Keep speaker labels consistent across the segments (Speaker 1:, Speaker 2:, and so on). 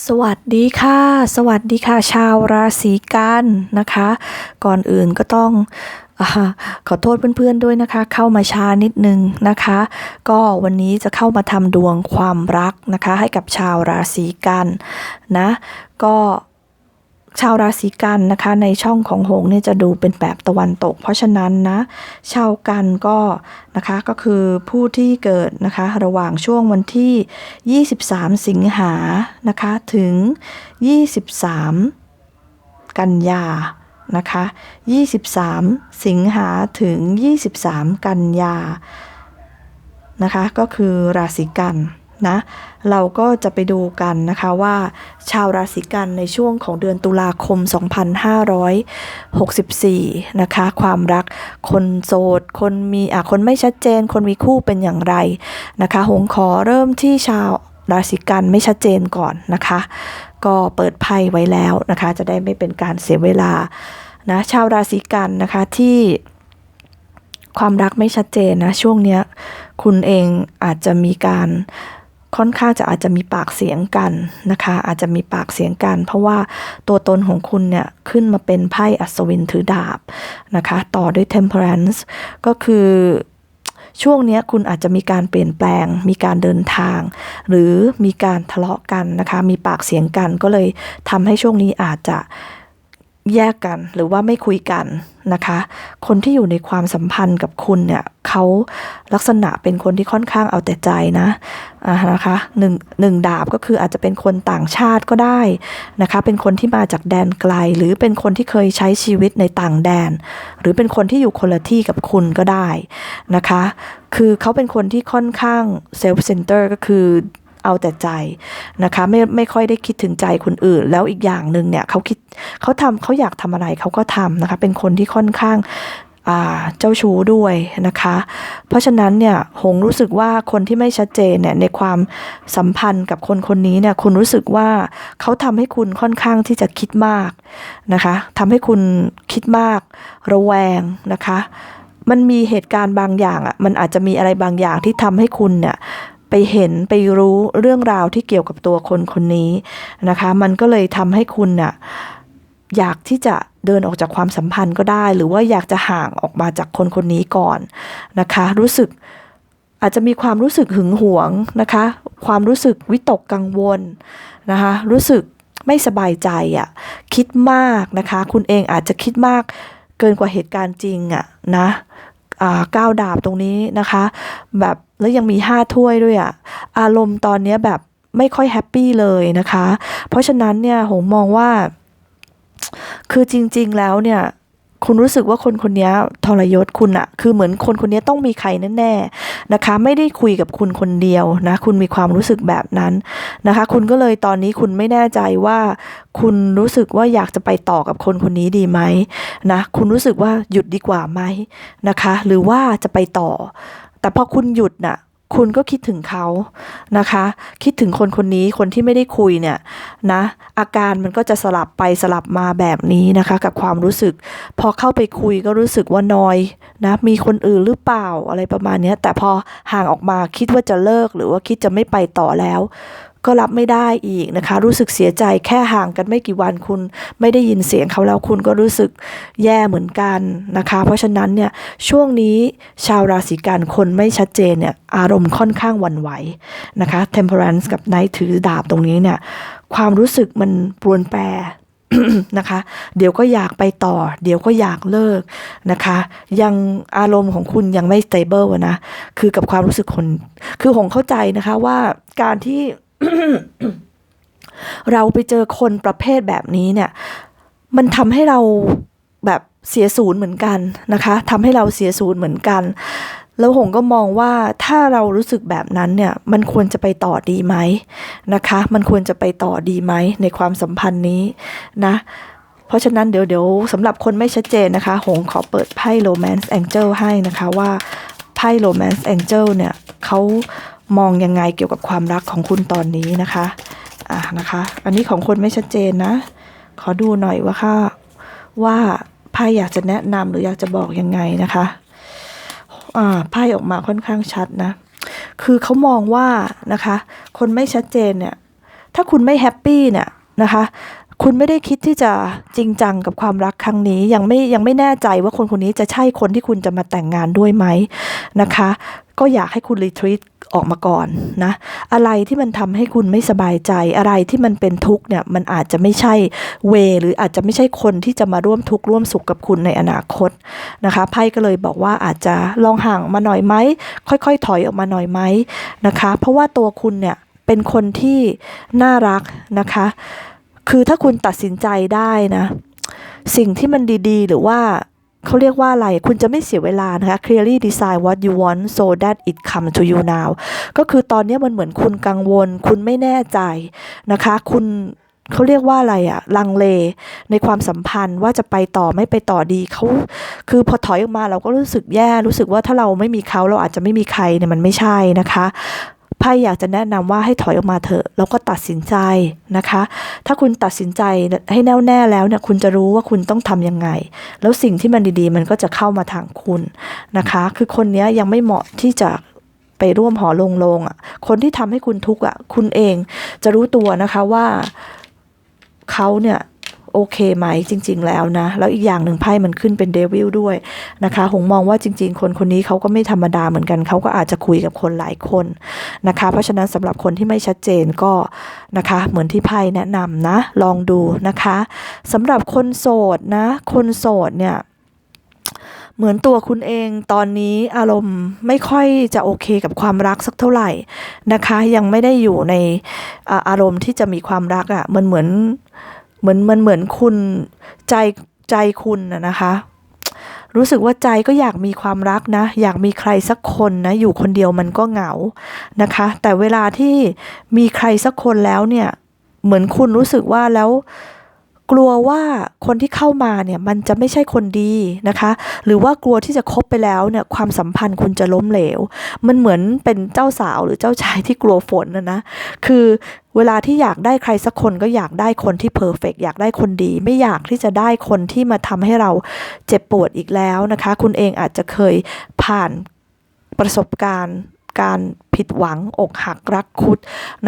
Speaker 1: สวัสดีค่ะ สวัสดีค่ะ ชาวราศีกันนะคะ ก่อนอื่นก็ต้องอขอโทษเพื่อนๆด้วยนะคะ เข้ามาช้านิดนึงนะคะ ก็วันนี้จะเข้ามาทำดวงความรักนะคะ ให้กับชาวราศีกันนะ ก็ ชาวราศีกันนะคะในช่องของหงเนี่ยจะดูเป็นแบบตะวันตก เพราะฉะนั้นนะชาวกันก็นะคะก็คือผู้ที่เกิดนะคะระหว่างช่วงวันที่ 23 สิงหานะคะถึง 23 กันยานะคะ 23 สิงหาถึง 23 กันยานะคะก็คือราศีกัน นะ เราก็จะไปดูกันนะคะว่า ชาวราศีกันในช่วงของเดือนตุลาคม 2564 นะคะ ความรักคนโสด คนมีอะคนไม่ชัดเจน คนมีคู่เป็นอย่างไรนะคะ หงขอเริ่มที่ชาวราศีกันไม่ชัดเจนก่อนนะคะ ก็เปิดไพ่ไว้แล้วนะคะ จะได้ไม่เป็นการเสียเวลานะชาวราศีกันนะคะที่ความรักไม่ชัดเจนนะ ช่วงเนี้ย คุณเองอาจจะมีการ ค่อนข้างจะอาจจะมีปากเสียงกันนะคะ อาจจะมีปากเสียงกัน เพราะว่าตัวตนของคุณเนี่ยขึ้นมาเป็นไพ่อัศวินถือดาบนะคะ ต่อด้วย temperance ก็คือช่วงนี้คุณอาจจะมีการเปลี่ยนแปลง มีการเดินทาง หรือมีการทะเลาะกันนะคะ มีปากเสียงกันก็เลยทำให้ช่วงนี้อาจจะ แยกกันหรือว่าไม่คุยกันนะคะ คนที่อยู่ในความสัมพันธ์กับคุณเนี่ยเขาลักษณะเป็นคนที่ค่อนข้างเอาแต่ใจนะนะคะหนึ่งหนึ่งดาบก็คืออาจจะเป็นคนต่างชาติก็ได้นะคะ เป็นคนที่มาจากแดนไกล หรือเป็นคนที่เคยใช้ชีวิตในต่างแดน หรือเป็นคนที่อยู่คนละที่กับคุณก็ได้นะคะ คือเขาเป็นคนที่ค่อนข้างเซลฟ์เซนเตอร์ก็คือ เอาแต่ใจนะคะไม่ไม่ค่อยได้คิดถึงใจคนอื่น แล้วอีกอย่างหนึ่งเนี่ยเขาคิดเขาทำเขาอยากทำอะไรเขาก็ทำนะคะเป็นคนที่ค่อนข้างเจ้าชู้ด้วยนะคะ เพราะฉะนั้นเนี่ยหงรู้สึกว่าคนที่ไม่ชัดเจนเนี่ยในความสัมพันธ์กับคนคนนี้เนี่ยคุณรู้สึกว่าเขาทำให้คุณค่อนข้างที่จะคิดมากนะคะทำให้คุณคิดมาก ระแวงนะคะ มันมีเหตุการณ์บางอย่างอะมันอาจจะมีอะไรบางอย่างที่ทำให้คุณเนี่ย ไปเห็นไปรู้เรื่องราวที่เกี่ยวกับตัวคนคนนี้นะคะ มันก็เลยทำให้คุณน่ะอยากที่จะเดินออกจากความสัมพันธ์ก็ได้ หรือว่าอยากจะห่างออกมาจากคนคนนี้ก่อนนะคะ รู้สึกอาจจะมีความรู้สึกหึงหวงนะคะ ความรู้สึกวิตกกังวลนะคะ รู้สึกไม่สบายใจอะ่ะ คิดมากนะคะ คุณเองอาจจะคิดมากเกินกว่าเหตุการณ์จริงอะ่ะนะอ่าก้าวดาบตรงนี้นะคะ แบบ แล้วยังมีห้าถ้วยด้วยอะอารมณ์ตอนนี้แบบไม่ค่อยแฮปปี้เลยนะคะ เพราะฉะนั้นเนี่ยหงมองว่า คือจริง ๆ แล้วเนี่ยคุณรู้สึกว่าคนคนนี้ทรยศคุณอะคือเหมือนคนคนนี้ต้องมีใครแน่ๆนะคะ ไม่ได้คุยกับคุณคนเดียวนะ คุณมีความรู้สึกแบบนั้นนะคะ คุณก็เลยตอนนี้คุณไม่แน่ใจว่า คุณรู้สึกว่าอยากจะไปต่อกับคนคนนี้ดีไหมนะ คุณรู้สึกว่าหยุดดีกว่าไหมนะคะ หรือว่าจะไปต่อ แต่พอคุณหยุดน่ะคุณก็คิดถึงเขานะคะ คิดถึงคนคนนี้คนที่ไม่ได้คุยเนี่ยนะอาการมันก็จะสลับไปสลับมาแบบนี้นะคะ กับความรู้สึก พอเข้าไปคุยก็รู้สึกว่านอยนะมีคนอื่นหรือเปล่าอะไรประมาณนี้แต่พอห่างออกมาคิดว่าจะเลิกหรือว่าคิดจะไม่ไปต่อแล้ว ก็รับไม่ได้อีกนะคะ รู้สึกเสียใจแค่ห่างกันไม่กี่วันคุณไม่ได้ยินเสียงเขาแล้วคุณก็รู้สึกแย่เหมือนกันนะคะ เพราะฉะนั้นเนี่ยช่วงนี้ชาวราศีกันคนไม่ชัดเจนเนี่ยอารมณ์ค่อนข้างวันไหวนะคะ temperance กับ night ถือดาบตรงนี้เนี่ยความรู้สึกมันปรวนแปรนะคะ เดี๋ยวก็อยากไปต่อ เดี๋ยวก็อยากเลิกนะคะ ยังอารมณ์ของคุณยังไม่ stable นะ คือกับความรู้สึกคน คือหงเข้าใจนะคะว่าการที่ เราไปเจอคนประเภทแบบนี้เนี่ย มันทำให้เราแบบเสียศูนย์เหมือนกันนะคะทำให้เราเสียศูนย์เหมือนกัน แล้วหงก็มองว่าถ้าเรารู้สึกแบบนั้นเนี่ยมันควรจะไปต่อดีไหมนะคะ มันควรจะไปต่อดีไหมในความสัมพันธ์นี้นะเพราะฉะนั้นเดี๋ยวเดี๋ยวสำหรับคนไม่ชัดเจนนะคะ หงขอเปิดไพ่ Romance Angel ให้นะคะว่าไพ่ Romance Angel เนี่ยเขา มองยังไงเกี่ยวกับความรักของคุณตอนนี้นะคะอะนะคะ อันนี้ของคนไม่ชัดเจนนะ ขอดูหน่อยว่าค่ะว่าไพ่อยากจะแนะนำหรืออยากจะบอกยังไงนะคะอ่าไพ่ออกมาค่อนข้างชัดนะ คือเขามองว่านะคะ คนไม่ชัดเจนเนี่ย ถ้าคุณไม่แฮปปี้เนี่ยนะคะคุณไม่ได้คิดที่จะจริงจังกับความรักครั้งนี้ยังไม่ยังไม่แน่ใจว่าคนคนนี้จะใช่คนที่คุณจะมาแต่งงานด้วยไหมนะคะ ก็อยากให้คุณรีทรีตออกมาก่อนนะอะไรที่มันทำให้คุณไม่สบายใจอะไรที่มันเป็นทุกข์เนี่ยมันอาจจะไม่ใช่เว หรืออาจจะไม่ใช่คนที่จะมาร่วมทุกข์ร่วมสุขกับคุณในอนาคตนะคะไพ่ก็เลยบอกว่าอาจจะลองห่างมาหน่อยไหมค่อยๆ ถอยออกมาหน่อยไหมนะคะ เพราะว่าตัวคุณเนี่ยเป็นคนที่น่ารักนะคะ คือถ้าคุณตัดสินใจได้นะสิ่งที่มันดีๆ หรือว่า เขาเรียกว่าอะไร คุณจะไม่เสียเวลานะคะ clearly decide what you want so that it come to you now ก็คือตอนนี้มันเหมือนคุณกังวล คุณไม่แน่ใจนะคะ คุณเขาเรียกว่าอะไรอะลังเลในความสัมพันธ์ว่าจะไปต่อไม่ไปต่อดีเขาคือพอถอยออกมาเราก็รู้สึกแย่รู้สึกว่าถ้าเราไม่มีเขาเราอาจจะไม่มีใครเนี่ยมันไม่ใช่นะคะ ไพ่อยากจะแนะนำว่าให้ถอยออกมาเถอะแล้วก็ตัดสินใจนะคะ ถ้าคุณตัดสินใจให้แน่วแน่แล้วเนี่ยคุณจะรู้ว่าคุณต้องทำยังไง แล้วสิ่งที่มันดีๆ มันก็จะเข้ามาทางคุณนะคะ คือคนนี้ยังไม่เหมาะที่จะไปร่วมหอลงลงอะ คนที่ทำให้คุณทุกข์อะ คุณเองจะรู้ตัวนะคะว่าเขาเนี่ย โอเคไหมจริง ๆ แล้วนะ แล้วอีกอย่างหนึ่งไพ่มันขึ้นเป็นเดวิลด้วยนะคะหงมองว่าจริง ๆ คนคนนี้เขาก็ไม่ธรรมดาเหมือนกันเขาก็อาจจะคุยกับคนหลายคนนะคะ เพราะฉะนั้นสำหรับคนที่ไม่ชัดเจนก็นะคะ เหมือนที่ไพ่แนะนำนะ ลองดูนะคะสำหรับคนโสดนะ คนโสดเนี่ยเหมือนตัวคุณเองตอนนี้อารมณ์ไม่ค่อยจะโอเคกับความรักสักเท่าไหร่นะคะ ยังไม่ได้อยู่ในอาอารมณ์ที่จะมีความรักอะ่ะมันเหมือน เหมือนมันเหมือนคุณใจใจคุณนะนะคะ รู้สึกว่าใจก็อยากมีความรักนะ อยากมีใครสักคนนะ อยู่คนเดียวมันก็เหงานะคะ แต่เวลาที่มีใครสักคนแล้วเนี่ย เหมือนคุณรู้สึกว่าแล้ว กลัวว่าคนที่เข้ามาเนี่ยมันจะไม่ใช่คนดีนะคะ หรือว่ากลัวที่จะคบไปแล้วเนี่ยความสัมพันธ์คุณจะล้มเหลว มันเหมือนเป็นเจ้าสาวหรือเจ้าชายที่กลัวฝนนะนะคือเวลาที่อยากได้ใครสักคนก็อยากได้คนที่เพอร์เฟกอยากได้คนดี ไม่อยากที่จะได้คนที่มาทำให้เราเจ็บปวดอีกแล้วนะคะ คุณเองอาจจะเคยผ่านประสบการณ์ การผิดหวังอกหักรักคุด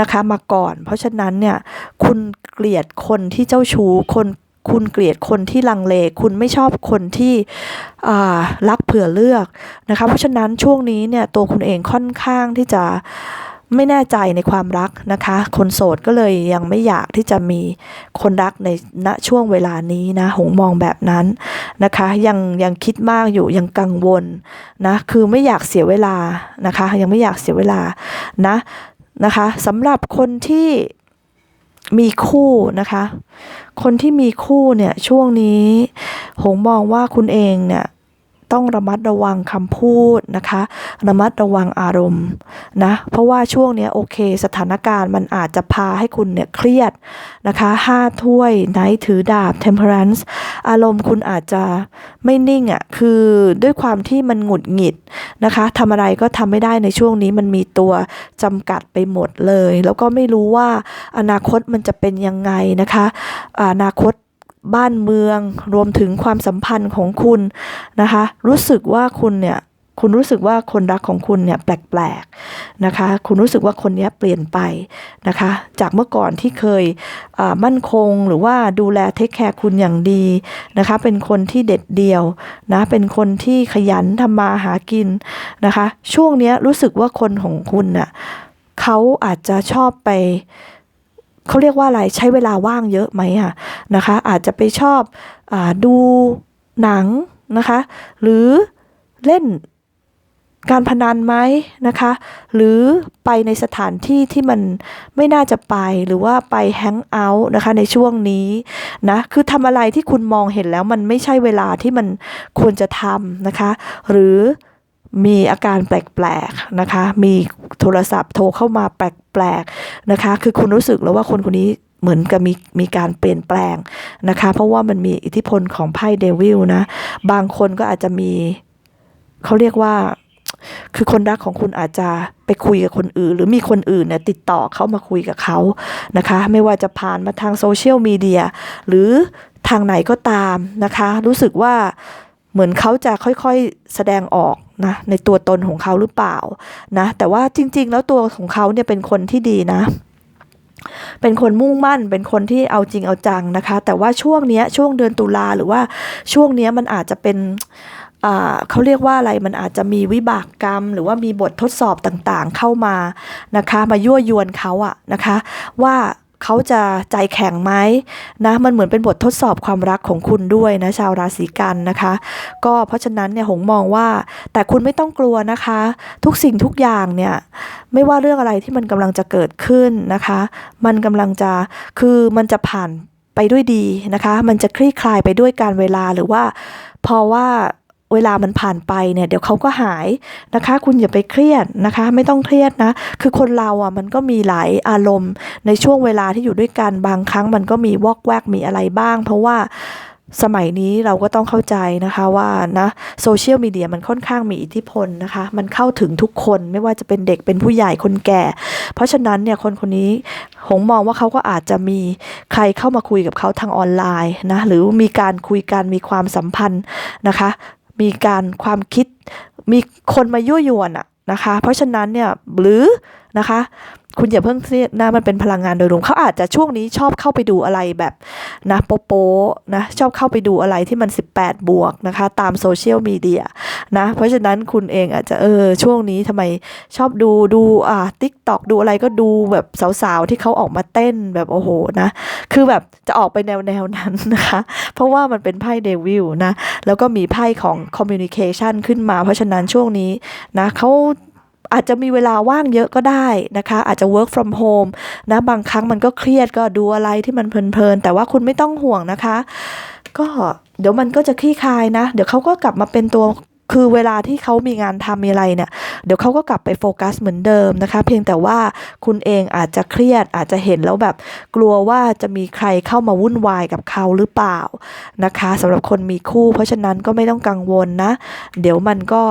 Speaker 1: นะคะมาก่อน เพราะฉะนั้นเนี่ยคุณเกลียดคนที่เจ้าชู้คนคุณเกลียดคนที่ลังเล คุณไม่ชอบคนที่อ่ารักเผื่อเลือกนะคะ เพราะฉะนั้นช่วงนี้เนี่ยตัวคุณเองค่อนข้างที่จะ ไม่แน่ใจในความรักนะคะ คนโสดก็เลยยังไม่อยากที่จะมีคนรักในณช่วงเวลานี้นะ หงมองแบบนั้นนะคะ ยังยังคิดมากอยู่ยังกังวลนะคือไม่อยากเสียเวลานะคะ ยังไม่อยากเสียเวลานะนะคะสำหรับคนที่มีคู่นะคะ คนที่มีคู่เนี่ยช่วงนี้หงมองว่าคุณเองเนี่ย ต้องระมัดระวังคำพูดนะคะ ระมัดระวังอารมณ์นะ เพราะว่าช่วงนี้โอเค สถานการณ์มันอาจจะพาให้คุณเนี่ยเครียดนะคะห้าถ้วยไนท์ถือดาบ temperance อารมณ์คุณอาจจะไม่นิ่งอะ่ะ คือด้วยความที่มันหงุดหงิดนะคะทำอะไรก็ทำไม่ได้ในช่วงนี้มันมีตัวจำกัดไปหมดเลย แล้วก็ไม่รู้ว่าอนาคตมันจะเป็นยังไงนะคะ อนาคต บ้านเมือง รวมถึงความสัมพันธ์ของคุณนะคะ รู้สึกว่าคุณเนี่ยคุณรู้สึกว่าคนรักของคุณเนี่ยแปลกๆนะคะ คุณรู้สึกว่าคนนี้เปลี่ยนไปนะคะ จากเมื่อก่อนที่เคยมั่นคงหรือว่าดูแลเทคแคร์คุณอย่างดีนะคะ เป็นคนที่เด็ดเดี่ยวนะ เป็นคนที่ขยันทำมาหากินนะคะ ช่วงนี้รู้สึกว่าคนของคุณน่ะเขาอาจจะชอบไป เขาเรียกว่าอะไรใช้เวลาว่างเยอะไหมอะนะคะ อาจจะไปชอบอดูหนังนะคะ หรือเล่นการพนันไหมนะคะ หรือไปในสถานที่ที่มันไม่น่าจะไปหรือว่าไปแฮงเอาท์นะคะในช่วงนี้นะคือทำอะไรที่คุณมองเห็นแล้วมันไม่ใช่เวลาที่มันควรจะทำนะคะ หรือ มีอาการแปลกๆนะคะ มีโทรศัพท์โทรเข้ามาแปลกๆนะคะ คือคุณรู้สึกแล้วว่าคนคนนี้เหมือนกับมีมีการเปลี่ยนแปลงนะคะ เพราะว่ามันมีอิทธิพลของไพ่เดวิลนะ บางคนก็อาจจะมีเขาเรียกว่าคือคนรักของคุณอาจจะไปคุยกับคนอื่น หรือมีคนอื่นเนี่ยติดต่อเข้ามาคุยกับเขานะคะ ไม่ว่าจะผ่านมาทางโซเชียลมีเดียหรือทางไหนก็ตามนะคะ รู้สึกว่า เหมือนเขาจะค่อยๆแสดงออกนะในตัวตนของเขาหรือเปล่านะแต่ว่าจริง ๆ แล้วตัวของเขาเนี่ยเป็นคนที่ดีนะ เป็นคนมุ่งมั่น เป็นคนที่เอาจริงเอาจังนะคะ แต่ว่าช่วงนี้ช่วงเดือนตุลาหรือว่าช่วงนี้มันอาจจะเป็นอ่าเขาเรียกว่าอะไรมันอาจจะมีวิบากกรรม หรือว่ามีบททดสอบต่างๆ เข้ามานะคะ มายั่วยวนเขาอะนะคะ ว่า เขาจะใจแข็งไหมนะมันเหมือนเป็นบททดสอบความรักของคุณด้วยนะชาวราศีกันนะคะ ก็เพราะฉะนั้นเนี่ยหงมองว่าแต่คุณไม่ต้องกลัวนะคะ ทุกสิ่งทุกอย่างเนี่ยไม่ว่าเรื่องอะไรที่มันกำลังจะเกิดขึ้นนะคะ มันกำลังจะคือมันจะผ่านไปด้วยดีนะคะ มันจะคลี่คลายไปด้วยการเวลาหรือว่าเพราะว่า เวลามันผ่านไปเนี่ยเดี๋ยวเขาก็หายนะคะ คุณอย่าไปเครียดนะคะ ไม่ต้องเครียดนะ คือคนเราอะมันก็มีหลายอารมณ์ ในช่วงเวลาที่อยู่ด้วยกันบางครั้งมันก็มีวอกแวกมีอะไรบ้าง เพราะว่าสมัยนี้เราก็ต้องเข้าใจนะคะว่านะโซเชียลมีเดียมันค่อนข้างมีอิทธิพลนะคะ มันเข้าถึงทุกคนไม่ว่าจะเป็นเด็กเป็นผู้ใหญ่คนแก่ เพราะฉะนั้นเนี่ยคนคนนี้หงมองว่าเขาก็อาจจะมีใครเข้ามาคุยกับเขาทางออนไลน์นะหรือมีการคุยกันมีความสัมพันธ์นะคะ มีการความคิดมีคนมายั่วยวนอะนะคะ เพราะฉะนั้นเนี่ยหรือนะคะ คุณอย่าเพิ่งเครียดนะมันเป็นพลังงานโดยรวมเขาอาจจะช่วงนี้ชอบเข้าไปดูอะไรแบบนะโป๊ะนะชอบเข้าไปดูอะไรที่มัน 18 บวกนะคะ ตามโซเชียลมีเดียนะเพราะฉะนั้นคุณเองอาจจะเออช่วงนี้ทำไมชอบดูดูอ่าติ๊กตอกดูอะไรก็ดูแบบสาวๆที่เขาออกมาเต้นแบบโอ้โหนะคือแบบจะออกไปแนวแนวนั้นนะคะ เพราะว่ามันเป็นไพ่เดวิลนะแล้วก็มีไพ่ของ communication ขึ้นมา เพราะฉะนั้นช่วงนี้นะเขา อาจจะมีเวลาว่างเยอะก็ได้นะคะ อาจจะ work from home นะบางครั้งมันก็เครียดก็ดูอะไรที่มันเพลินๆ แต่ว่าคุณไม่ต้องห่วงนะคะ ก็เดี๋ยวมันก็จะคลี่คลายนะ เดี๋ยวเขาก็กลับมาเป็นตัว คือเวลาที่เขามีงานทำมีอะไรเนี่ย เดี๋ยวเขาก็กลับไปโฟกัสเหมือนเดิมนะคะ เพียงแต่ว่าคุณเองอาจจะเครียดอาจจะเห็นแล้วแบบกลัวว่าจะมีใครเข้ามาวุ่นวายกับเขาหรือเปล่านะคะสำหรับคนมีคู่ เพราะฉะนั้นก็ไม่ต้องกังวลนะ เดี๋ยวมันก็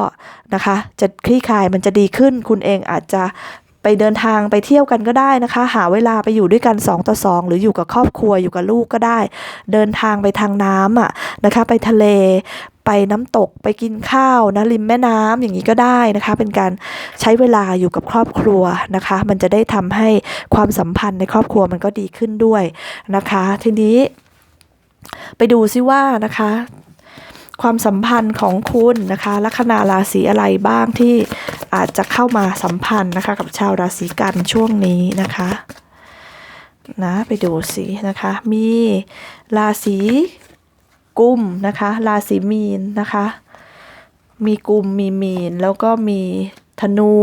Speaker 1: นะคะ จะคลี่คลายมันจะดีขึ้น คุณเองอาจจะ ไปเดินทางไปเที่ยวกันก็ได้นะคะ หาเวลาไปอยู่ด้วยกัน 2 ต่อ 2 หรืออยู่กับครอบครัวอยู่กับลูกก็ได้ เดินทางไปทางน้ำอะนะคะ ไปทะเลไปน้ำตกไปกินข้าวนะริมแม่น้ำอย่างนี้ก็ได้นะคะ เป็นการใช้เวลาอยู่กับครอบครัวนะคะ มันจะได้ทำให้ความสัมพันธ์ในครอบครัวมันก็ดีขึ้นด้วยนะคะ ทีนี้ ไปดูซิว่านะคะ ความสัมพันธ์ของคุณนะคะลัคนาราศีอะไรบ้างที่ อาจจะเข้ามาสัมพันธ์นะคะกับชาวราศีกันช่วงนี้นะคะนะไปดูสินะคะ มีราศีกุมนะคะ ราศีมีนนะคะ มีกุมมีมีนแล้วก็มี ธนู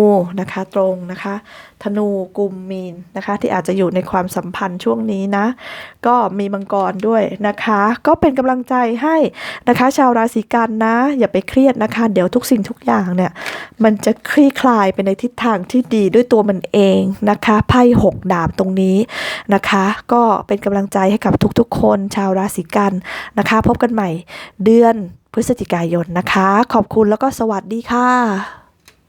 Speaker 1: นะคะตรงนะคะธนูกุมมีนนะคะที่อาจจะอยู่ในความสัมพันธ์ช่วงนี้นะ ก็มีมังกรด้วยนะคะ ก็เป็นกำลังใจให้นะคะ ชาวราศีกันนะ อย่าไปเครียดนะคะ เดี๋ยวทุกสิ่งทุกอย่างเนี่ยมันจะคลี่คลายไปในทิศทางที่ดีด้วยตัวมันเองนะคะไพ่หกดาบตรงนี้นะคะ ก็เป็นกำลังใจให้กับทุกๆ คนชาวราศีกันนะคะ พบกันใหม่เดือนพฤศจิกายนนะคะ ขอบคุณแล้วก็สวัสดีค่ะ